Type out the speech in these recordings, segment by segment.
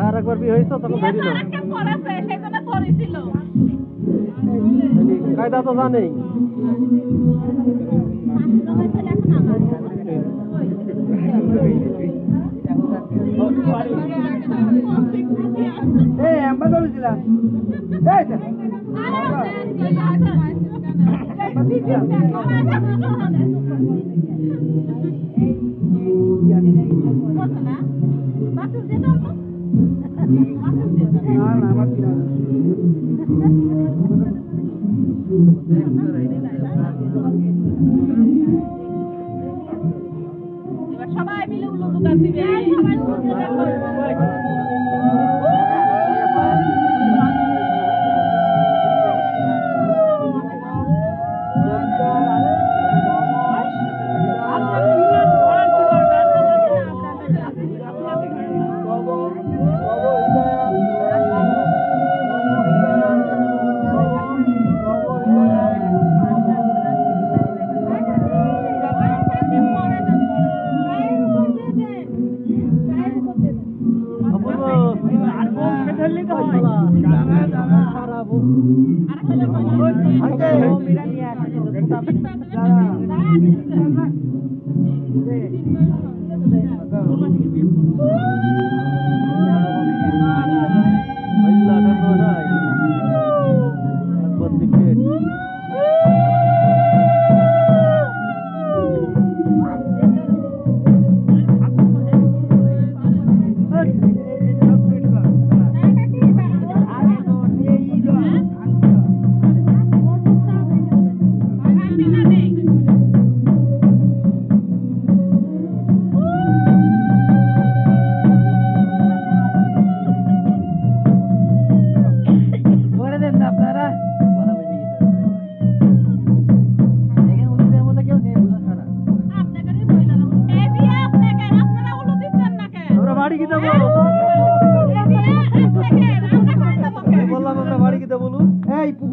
আর একবার বিয়ে হয়েছে তখন ধরি না কায়দা তো জানেই। আমরা এই দেখ, না না আমার কি সবাই মিলে উল্লু দোকান দিবে। সবাই করে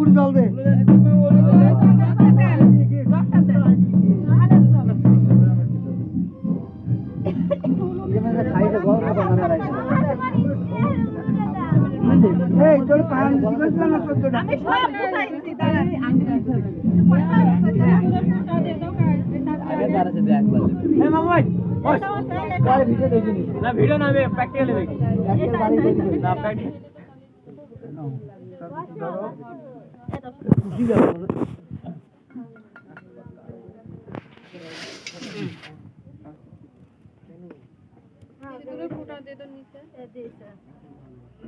এই জল দে। এই তোর পান দিবেছিলাম না সত্যটা আমি সব বুঝাইছি দাঁড়ান এই মামাই না ভিডিও না প্র্যাকটিক্যালি দেখি। না প্র্যাকটিক্যাল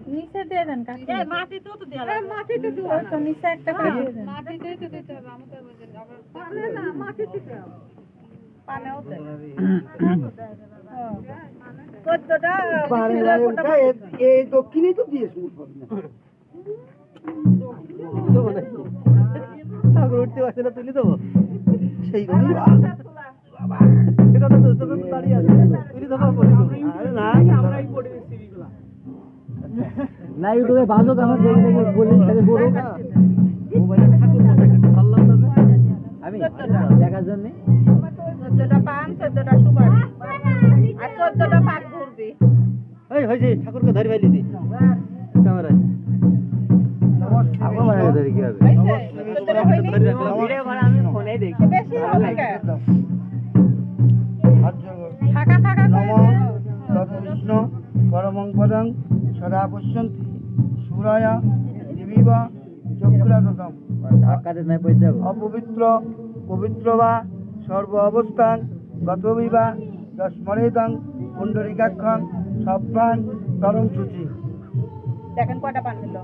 নিচে দিয়ে দেন কাকি মাটিতেও তো দেওয়া মাটিতে দিব তো নিচে একটা করে দিয়ে দেন পানেও দেয় চোদ্দটা পারে লাগে ওটা এ- এই দক্ষিণেই তো দিয়ে শুরু করবি। না দেবো তুলি দেবো? দেবো। আরে না। না ইউটিউবে ভালো আমার দেখে দেখে বলি তাহলে বলো ঠাকুর মতো একটা পারলাম না আমি? দেখার জন্য? চোদ্দটা পান চোদ্দটা সুপারি। আর চোদ্দটা পাক ঘুরবি। এই হয়েছে ঠাকুরকে ধরে ফেলি দি ক্যামেরায়। আমার ধরে কি হবে? পরমং পদং সদা পশ্যন্তি সুরায়া অপবিত্র পবিত্র বা সর্ব অবস্থান গতবিবা দশমরেদং পুণ্ডরিকাক্ষং সভ্যাং তরম সূচি দেখেন কয়টা পান হলো।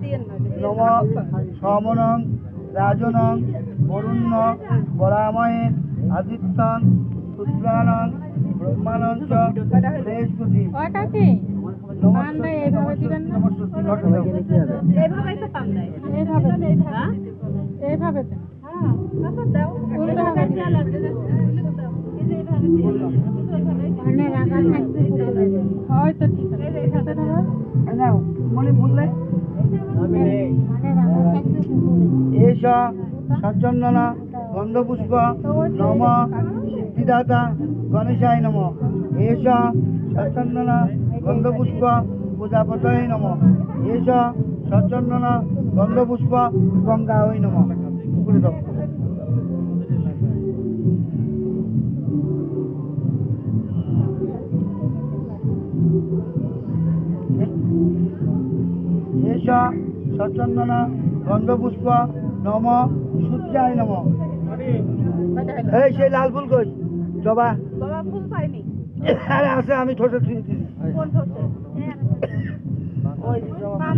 দিয়েন না নম সমনং রাজনং বরুণ্য বরাময়ে আদিত্যং শুক্রানং ব্রহ্মানঞ্চ বৃহস্পতি ওই কাকি এইভাবে দিবেন না? নমস্বস্তি ঘটনা এখানে কি হবে এইভাবেই তো পান এইভাবে হ্যাঁ? এইভাবে হ্যাঁ দাও উল্টো ভাবে দিন। ঠিক আছে। ধরো। নাও মনে এষ সজ্জন্দনা গন্ধপুষ্প নম সিদ্ধিদাতা গণেশায় নম। এষ সজ্জন্দনা গন্ধপুষ্প প্রজাপতয়ে নম। এষ সজ্জন্দনা গন্ধপুষ্প গঙ্গা হই নম দাও। এষ সচন্দনা গন্ধপুষ্প নম। সূর্যায় নম। এই সেই লাল ফুল কই? জবা? বাবা ফুল পাইনি। আরে আছে আমি ঠোঁটে ছুঁয়ে দিই কোন ঠোঁটে? ওই জবা পান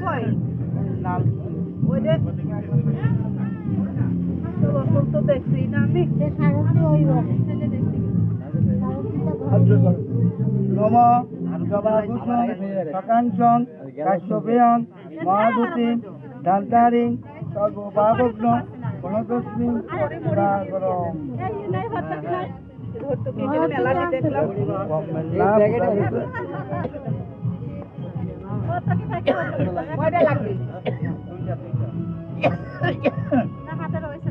কই লাল ওই যে জবা ফুল তো দেখছি না আমি। সাহায্য করো নম জবা সকাঞ্চন কাশ্যপেয়ন মহাদূতি দান্তারিং সর্বভাবগ্ন গণতস্মিং গরম ধরতো কি যে মেলাতে দেখলাম কয়টা লাগবে হয়েছে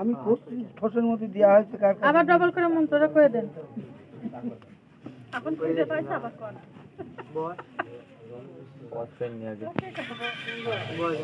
আমি করছি ঠোঁটের মধ্যে দেওয়া হয়েছে কার আবার ডবল করে মন্ত্রটা করে দেন। এখন খুঁজে পাইছে আবার কোন বস বস।